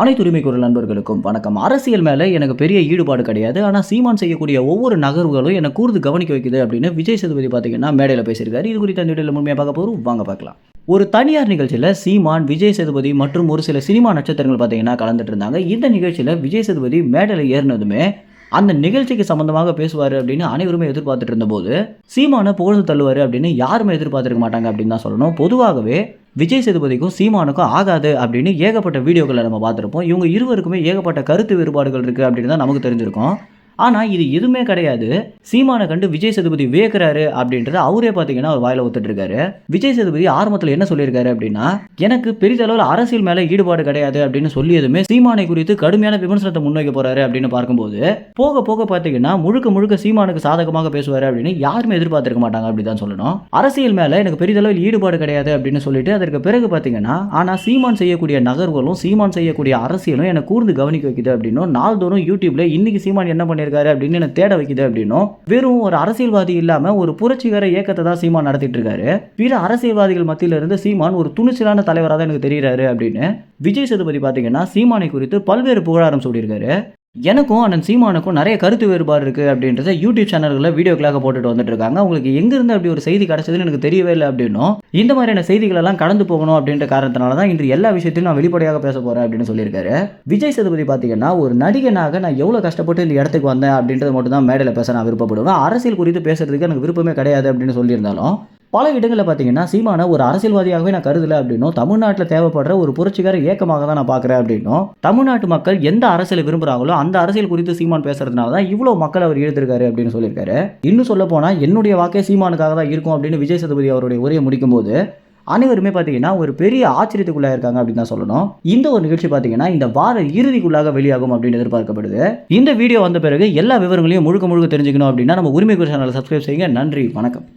அனைத்து உரிமை குரல் நண்பர்களுக்கும் வணக்கம். அரசியல் மேலே எனக்கு பெரிய ஈடுபாடு கிடையாது. ஆனால் சீமான் செய்யக்கூடிய ஒவ்வொரு நகர்வுகளும் என்னை கூர்ந்து கவனிக்க வைக்குது அப்படின்னு விஜய் சேதுபதி பார்த்தீங்கன்னா மேடையில் பேசியிருக்காரு. இது குறித்த அந்த வீடியோவில் முழுமையாக பார்க்க போகிறோம் வாங்க பார்க்கலாம். ஒரு தனியார் நிகழ்ச்சியில் சீமான் விஜய் சேதுபதி மற்றும் ஒரு சில சினிமா நட்சத்திரங்கள் பார்த்தீங்கன்னா கலந்துட்டு இருந்தாங்க. இந்த நிகழ்ச்சியில் விஜய் சேதுபதி மேடையில் ஏறினதுமே அந்த நிகழ்ச்சிக்கு சம்பந்தமாக பேசுவார் அப்படின்னு அனைவருமே எதிர்பார்த்துட்டு இருந்தபோது சீமானை புகழ்ந்து தள்ளுவார் அப்படின்னு யாருமே எதிர்பார்த்துருக்க மாட்டாங்க அப்படின்னு தான் சொல்லணும். பொதுவாகவே விஜய் சேதுபதிக்கும் சீமானுக்கும் ஆகாது அப்படின்னு ஏகப்பட்ட வீடியோக்களை நம்ம பார்த்துருப்போம். இவங்க இருவருக்குமே ஏகப்பட்ட கருத்து வேறுபாடுகள் இருக்குது அப்படின்னு தான் நமக்கு தெரிஞ்சிருக்கும். ஆனால் இது எதுவுமே கிடையாது. சீமானை கண்டு விஜய் சேதுபதி வியக்கிறாரு அப்படின்றத அவரே பார்த்தீங்கன்னா அவர் வாயில ஒத்துட்டு இருக்காரு. விஜய் சேதுபதி ஆரம்பத்தில் என்ன சொல்லியிருக்காரு அப்படின்னா எனக்கு பெரிதளவில் அரசியல் மேலே ஈடுபாடு கிடையாது அப்படின்னு சொல்லியதுமே சீமானை குறித்து கடுமையான விமர்சனத்தை முன்வைக்க போறாரு அப்படின்னு பார்க்கும்போது போக போக பார்த்தீங்கன்னா முழுக்க முழுக்க சீமானுக்கு சாதகமாக பேசுவார் அப்படின்னு யாருமே எதிர்பார்த்திருக்க மாட்டாங்க அப்படி தான் சொல்லணும். அரசியல் மேலே எனக்கு பெரிதளவில் ஈடுபாடு கிடையாது அப்படின்னு சொல்லிட்டு அதற்கு பிறகு பார்த்தீங்கன்னா ஆனால் சீமான் செய்யக்கூடிய நகர்வுகளும் சீமான் செய்யக்கூடிய அரசியலும் எனக்கு கூர்ந்து கவனிக்க வைக்குது அப்படின்னும் நாள்தோறும் யூடியூப்ல இன்னைக்கு சீமான் என்ன பண்ணியிருக்காரு அப்படின்னு என்ன தேட வைக்குது அப்படின்னும் வெறும் ஒரு அரசியல்வாதி இல்லாம ஒரு புரட்சிகர இயக்கத்தை தான் சீமான் நடத்திட்டு இருக்காரு பிற அரசியல்வாதிகள் மத்தியில இருந்து சீமான் ஒரு துணிச்சலான தலைவராக தான் எனக்கு தெரிகிறாரு அப்படின்னு. விஜய் சேதுபதி பார்த்தீங்கன்னா சீமானை குறித்து பல்வேறு புகழாரம் சொல்லியிருக்காரு எனக்கும் அண்ணன் சீமானுக்கும் நிறைய கருத்து வேறுபாடு இருக்குது அப்படின்றத யூடியூப் சேனல்களில் வீடியோக்களாக போட்டுட்டு வந்துட்டு இருக்காங்க. உங்களுக்கு எங்கேருந்து அப்படி ஒரு செய்தி கிடச்சதுன்னு எனக்கு தெரியவே இல்லை அப்படின்னும் இந்த மாதிரியான செய்திகளெல்லாம் கடந்து போகணும் அப்படின்ற காரணத்தினால தான் இன்று எல்லா விஷயத்தையும் நான் வெளிப்படையாக பேச போகிறேன் அப்படின்னு சொல்லியிருக்காரு. விஜய் சதுபதி பார்த்தீங்கன்னா ஒரு நடிகனாக நான் எவ்வளோ கஷ்டப்பட்டு இந்த இடத்துக்கு வந்தேன் அப்படின்றது மட்டும் தான் மேடையில் பேச நான் விருப்பப்படுவேன். அரசியல் குறித்து பேசுறதுக்கு எனக்கு விருப்பமே கிடையாது அப்படின்னு சொல்லியிருந்தாலும் பல இடங்களில் பார்த்தீங்கன்னா சீமான ஒரு அரசியல்வாதியாகவே நான் கருதல அப்படின்னும் தமிழ்நாட்டில் தேவைப்படுற ஒரு புரட்சிகர இயக்கமாக தான் நான் பார்க்குறேன் அப்படின்னும் தமிழ்நாட்டு மக்கள் எந்த அரசியலை விரும்புகிறாங்களோ அந்த அரசியல் குறித்து சீமான் பேசுறதுனால தான் இவ்வளோ மக்கள் அவர் இழுத்திருக்காரு அப்படின்னு சொல்லியிருக்காரு. இன்னும் சொல்ல போனால் என்னுடைய வாக்கே சீமானுக்காக தான் இருக்கும் அப்படின்னு விஜய் சதுபதி அவருடைய உரையை முடிக்கும்போது அனைவருமே பார்த்தீங்கன்னா ஒரு பெரிய ஆச்சரியத்துக்குள்ளாக இருக்காங்க அப்படின்னு தான் சொல்லணும். இந்த ஒரு நிகழ்ச்சி பார்த்தீங்கன்னா இந்த வார இறுதிக்குள்ளாக வெளியாகும் அப்படின்னு எதிர்பார்க்கப்படுது. இந்த வீடியோ வந்த பிறகு எல்லா விவரங்களையும் முழுக்க முழுக்க தெரிஞ்சுக்கணும் அப்படின்னா நம்ம உரிமை சேனலை சப்ஸ்கிரைப் செய்யுங்க. நன்றி வணக்கம்.